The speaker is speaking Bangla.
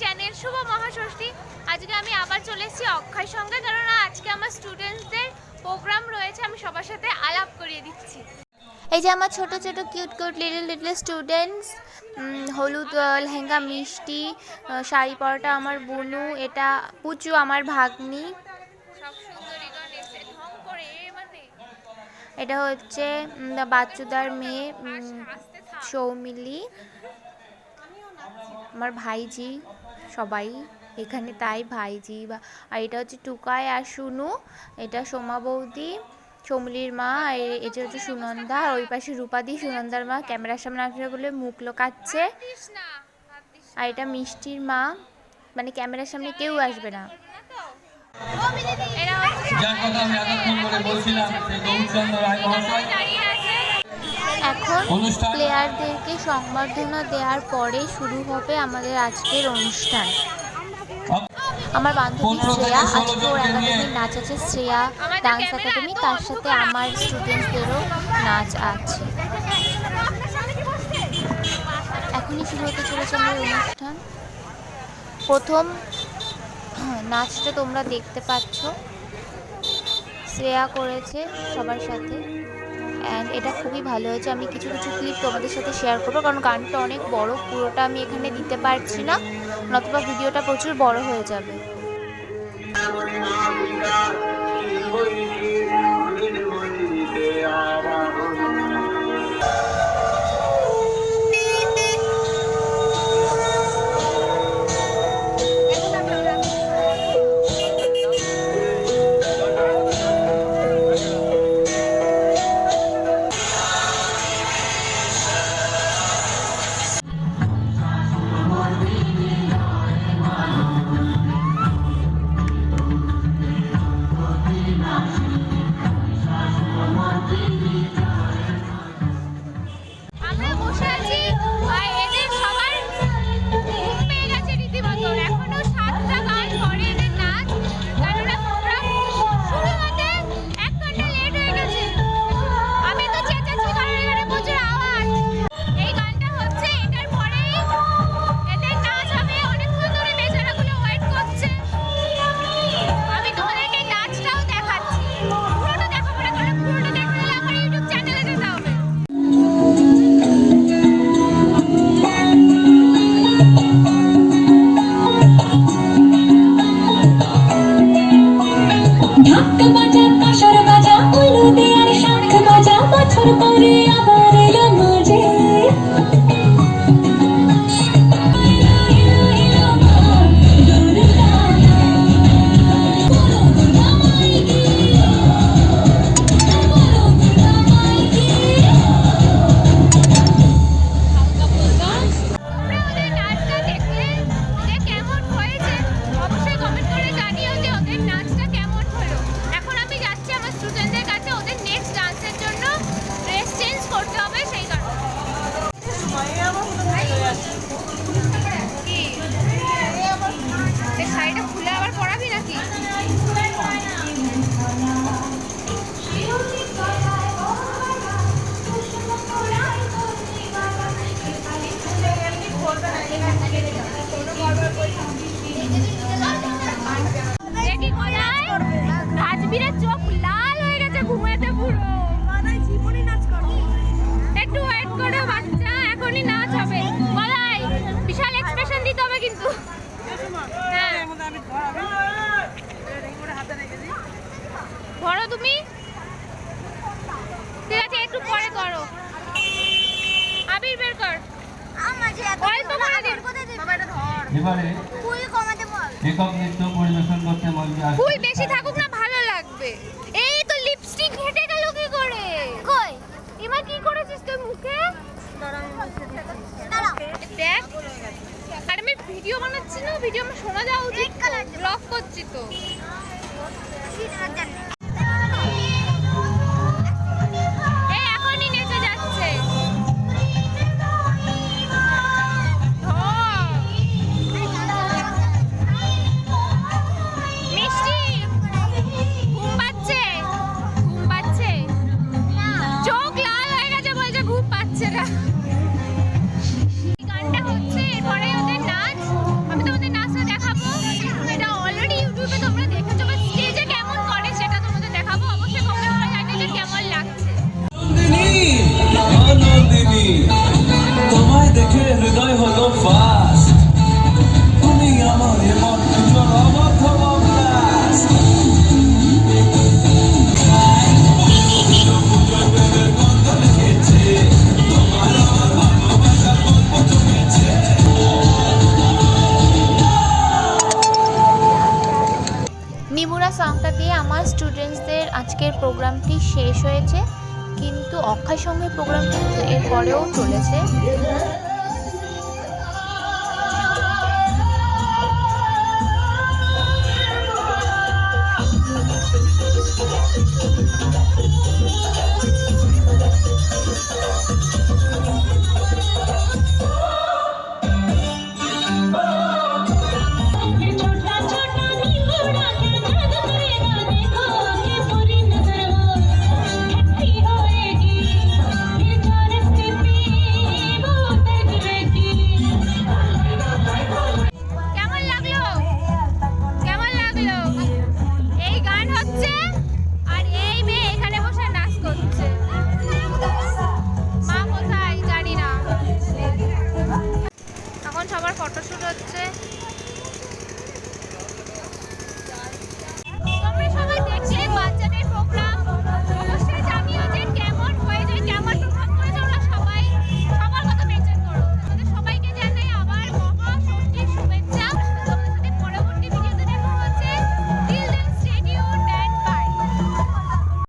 চ্যানেল শুভ মহাষষ্ঠী। আজকে আমি আবার চলে এসেছি অক্ষয় সঙ্গে কারণ আজকে আমার স্টুডেন্টসদের প্রোগ্রাম রয়েছে আমি সবার সাথে আলাপ করিয়ে দিচ্ছি। এই যে আমার ছোট ছোট cute cute little little students হলুদ লেহেঙ্গা মিষ্টি শাড়ি পরাটা আমার বুনু এটা পুচু আমার ভাগ্নি। মানে। এটা হচ্ছে বাচ্চুদার মেয়ে সৌমিলি আমার ভাইজি সবাই এখানে তাই ভাইজি বা আর এটা হচ্ছে টুকায় আর সুনু এটা সোমা বৌদি চমলির মা আর এটা হচ্ছে সুনন্দা আর ওই পাশে রূপাদি সুনন্দার মা ক্যামেরার সামনে আসলে বলে মুখ লোকাচ্ছে। আর এটা মিষ্টির মা মানে ক্যামেরার সামনে কেউ আসবে না। যার কথা আমি এতক্ষণ ধরে বলছিলাম সেই গৌরচন্দ্র রায় মহাশয়। এখন প্লেয়ারদেরকে সংবর্ধনা দেওয়ার পরে শুরু হবে আমাদের আজকের অনুষ্ঠান। আমার বান্ধবী শ্রেয়া আজকে ওর একাডেমির নাচ আছে। শ্রেয়া ডান্স একাডেমি তার সাথে আমার স্টুডেন্টদেরও নাচ আছে। এখনই শুরু হতে চলেছে আমার অনুষ্ঠান। প্রথম নাচটা তোমরা দেখতে পাচ্ছ। শ্রেয়া করেছে সবার সাথে। অ্যান্ড এটা খুবই ভালো হয়েছে। আমি কিছু কিছু ক্লিপ তোমাদের সাথে শেয়ার করব, কারণ গানটা অনেক বড়। পুরোটা আমি এখানে দিতে পারছি না। নতুবা ভিডিওটা প্রচুর বড় হয়ে যাবে। ধরো তুমি ঠিক আছে একটু পরে করো আবির বের কর ফুল বেশি থাকুক না ভালো লাগবে এই তো লিপস্টিক হেঁটে গেল কি করে কই এবার কি করেছিস তুই মুখে দেখ আর আমি ভিডিও বানাচ্ছি না ভিডিও আমার শোনা যাওয়া উচিত ব্লগ করছি তো পাচ্ছে বাংলা দিয়ে আমার স্টুডেন্টসদের আজকের প্রোগ্রামটি শেষ হয়েছে। কিন্তু অক্ষয় সঙ্গে প্রোগ্রামটি কিন্তু এরপরেও চলেছে। 줄였지?